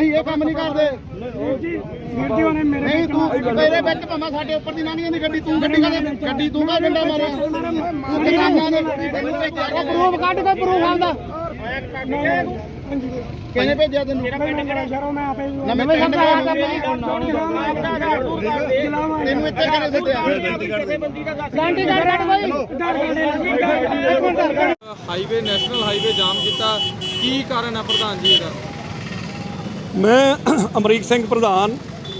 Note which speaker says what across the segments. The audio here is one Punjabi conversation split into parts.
Speaker 1: ਅਸੀਂ ਇਹ ਕੰਮ ਨਹੀਂ ਕਰਦੇ।
Speaker 2: ਵੀਰ ਜੀ ਉਹਨੇ ਮੇਰੇ
Speaker 1: ਨਹੀਂ ਤੂੰ ਮੇਰੇ ਵਿੱਚ ਭਾਵੇਂ ਸਾਡੇ ਉੱਪਰ ਦੀ ਨਾਨੀਆਂ ਦੀ ਗੱਡੀ ਤੂੰ ਗੱਡੀ ਕਦੇ ਗੱਡੀ ਤੂੰ ਕਾ ਡੰਡਾ ਮਾਰਿਆ। ਤੂੰ ਕਿਸਾਨਾਂ ਨੇ ਪ੍ਰੂਫ ਕੱਢ ਕੇ ਪ੍ਰੂਫ ਆਉਂਦਾ ਕਿਹਨੇ ਭੇਜਿਆ ਤੈਨੂੰ?
Speaker 2: ਸ਼ਰੋ ਮੈਂ ਆਪੇ
Speaker 1: ਨਵੇਂ ਪਿੰਡ ਦਾ ਆ ਤੈਨੂੰ ਇੱਥੇ ਸੱਦਿਆ ਕਰ ਕੱਢ
Speaker 3: ਹਾਈਵੇ ਨੈਸ਼ਨਲ ਹਾਈਵੇ ਜਾਮ ਕੀਤਾ। ਕੀ ਕਾਰਨ ਹੈ ਪ੍ਰਧਾਨ ਜੀ ਇਹਦਾ?
Speaker 4: ਮੈਂ ਅਮਰੀਕ ਸਿੰਘ ਪ੍ਰਧਾਨ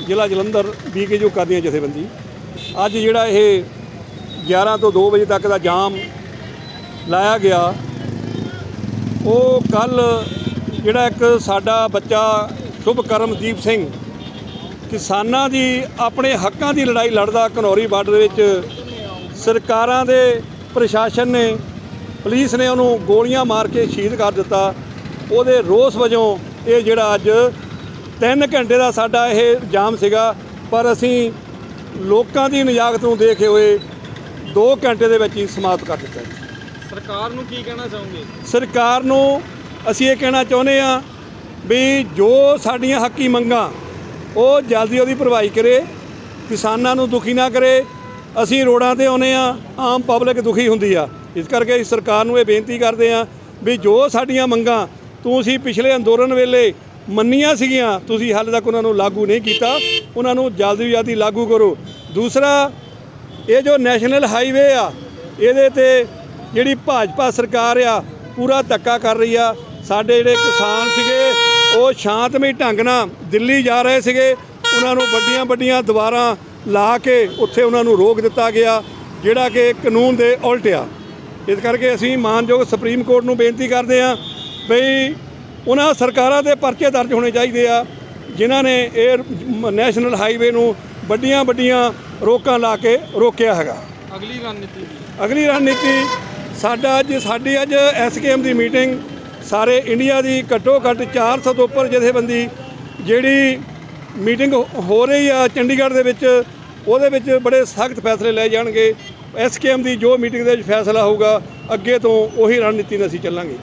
Speaker 4: ਜ਼ਿਲ੍ਹਾ ਜਲੰਧਰ ਬੀਕੇ ਜੋ ਕਰਦੀਆਂ ਜਥੇਬੰਦੀ। ਅੱਜ ਜਿਹੜਾ ਇਹ 11 ਤੋਂ 2 ਵਜੇ ਤੱਕ ਦਾ ਜਾਮ ਲਾਇਆ ਗਿਆ, ਉਹ ਕੱਲ ਜਿਹੜਾ ਇੱਕ ਸਾਡਾ ਬੱਚਾ ਸ਼ੁਭ ਕਰਮਦੀਪ ਸਿੰਘ ਕਿਸਾਨਾਂ ਦੀ, ਆਪਣੇ ਹੱਕਾਂ ਦੀ ਲੜਾਈ ਲੜਦਾ ਘਨੌਰੀ ਬਾਰਡਰ ਵਿੱਚ, ਸਰਕਾਰਾਂ ਦੇ ਪ੍ਰਸ਼ਾਸਨ ਨੇ, ਪੁਲਿਸ ਨੇ ਉਹਨੂੰ ਗੋਲੀਆਂ ਮਾਰ ਕੇ ਸ਼ਹੀਦ ਕਰ ਦਿੱਤਾ। ਉਹਦੇ ਰੋਸ ਵਜੋਂ ਇਹ ਜਿਹੜਾ ਅੱਜ 3 ਘੰਟੇ ਦਾ ਸਾਡਾ ਇਹ ਜਾਮ ਸੀਗਾ ਪਰ ਅਸੀਂ ਲੋਕਾਂ ਦੀ ਨਿਜਾਗਤ ਨੂੰ ਦੇਖੇ ਹੋਏ 2 ਘੰਟੇ ਦੇ ਵਿੱਚ ਹੀ ਸਮਾਪਤ ਕਰ ਦਿੱਤਾ
Speaker 3: ਸਰਕਾਰ ਨੂੰ ਕੀ ਕਹਿਣਾ ਚਾਹੋਗੇ?
Speaker 4: ਸਰਕਾਰ ਨੂੰ ਅਸੀਂ ਇਹ ਕਹਿਣਾ ਚਾਹੁੰਦੇ ਆ ਵੀ ਜੋ ਸਾਡੀਆਂ ਹੱਕੀ ਮੰਗਾਂ ਉਹ ਜਲਦੀ ਉਹਦੀ ਭਰਵਾਈ ਕਰੇ ਕਿਸਾਨਾਂ ਨੂੰ ਦੁਖੀ ਨਾ ਕਰੇ ਅਸੀਂ ਰੋਡਾਂ ਤੇ ਆਉਨੇ ਆ ਆਮ ਪਬਲਿਕ ਦੁਖੀ ਹੁੰਦੀ ਆ। ਇਸ ਕਰਕੇ ਸਰਕਾਰ ਨੂੰ ਇਹ ਬੇਨਤੀ ਕਰਦੇ ਆ ਵੀ ਜੋ ਸਾਡੀਆਂ ਮੰਗਾਂ ਤੁਸੀਂ ਪਿਛਲੇ ਅੰਦੋਲਨ ਵੇਲੇ ਮੰਨੀਆਂ ਸੀਗੀਆਂ, ਤੁਸੀਂ ਹਾਲੇ ਤੱਕ ਉਹਨਾਂ ਨੂੰ ਲਾਗੂ ਨਹੀਂ ਕੀਤਾ। ਉਹਨਾਂ ਨੂੰ ਜਲਦੀ ਜਲਦੀ ਲਾਗੂ ਕਰੋ। ਦੂਸਰਾ, ਇਹ ਜੋ ਨੈਸ਼ਨਲ ਹਾਈਵੇ ਆ, ਇਹਦੇ ਤੇ ਜਿਹੜੀ ਭਾਜਪਾ ਸਰਕਾਰ ਆ, ਪੂਰਾ ਧੱਕਾ ਕਰ ਰਹੀ ਆ। ਸਾਡੇ ਜਿਹੜੇ ਕਿਸਾਨ ਸੀਗੇ, ਉਹ ਸ਼ਾਂਤਮਈ ਢੰਗ ਨਾਲ ਦਿੱਲੀ ਜਾ ਰਹੇ ਸੀਗੇ। ਉਹਨਾਂ ਨੂੰ ਵੱਡੀਆਂ ਵੱਡੀਆਂ ਦੀਵਾਰਾਂ ਲਾ ਕੇ ਉੱਥੇ ਉਹਨਾਂ ਨੂੰ ਰੋਕ ਦਿੱਤਾ ਗਿਆ, ਜਿਹੜਾ ਕਿ ਕਾਨੂੰਨ ਦੇ ਉਲਟ ਆ। ਇਸ ਕਰਕੇ ਅਸੀਂ ਮਾਨਯੋਗ ਸੁਪਰੀਮ ਕੋਰਟ ਨੂੰ ਬੇਨਤੀ ਕਰਦੇ ਆ ਬਈ ਉਹਨਾਂ ਸਰਕਾਰਾਂ ਦੇ ਪਰਚੇ ਦਰਜ ਹੋਣੇ ਚਾਹੀਦੇ ਆ ਜਿਨ੍ਹਾਂ ਨੇ ਇਹ ਨੈਸ਼ਨਲ ਹਾਈਵੇ ਨੂੰ ਵੱਡੀਆਂ ਵੱਡੀਆਂ ਰੋਕਾਂ ਲਾ ਕੇ ਰੋਕਿਆ ਹੈਗਾ।
Speaker 3: ਅਗਲੀ ਰਣਨੀਤੀ
Speaker 4: ਅਗਲੀ ਰਣਨੀਤੀ ਸਾਡਾ ਅੱਜ ਸਾਡੀ ਅੱਜ ਐਸਕੇਐਮ ਦੀ ਮੀਟਿੰਗ ਸਾਰੇ ਇੰਡੀਆ ਦੀ ਘੱਟੋ ਘੱਟ 400 ਤੋਂ ਉੱਪਰ ਜਥੇਬੰਦੀ ਜਿਹੜੀ ਮੀਟਿੰਗ ਹੋ ਰਹੀ ਆ ਚੰਡੀਗੜ੍ਹ ਦੇ ਵਿੱਚ ਉਹਦੇ ਵਿੱਚ ਬੜੇ ਸਖਤ ਫੈਸਲੇ ਲਏ ਜਾਣਗੇ। ਐਸਕੇਐਮ ਦੀ ਜੋ ਮੀਟਿੰਗ ਦੇ ਵਿੱਚ ਫੈਸਲਾ ਹੋਊਗਾ ਅੱਗੇ ਤੋਂ ਉਹੀ ਰਣਨੀਤੀ ਨਾਲ ਅਸੀਂ ਚੱਲਾਂਗੇ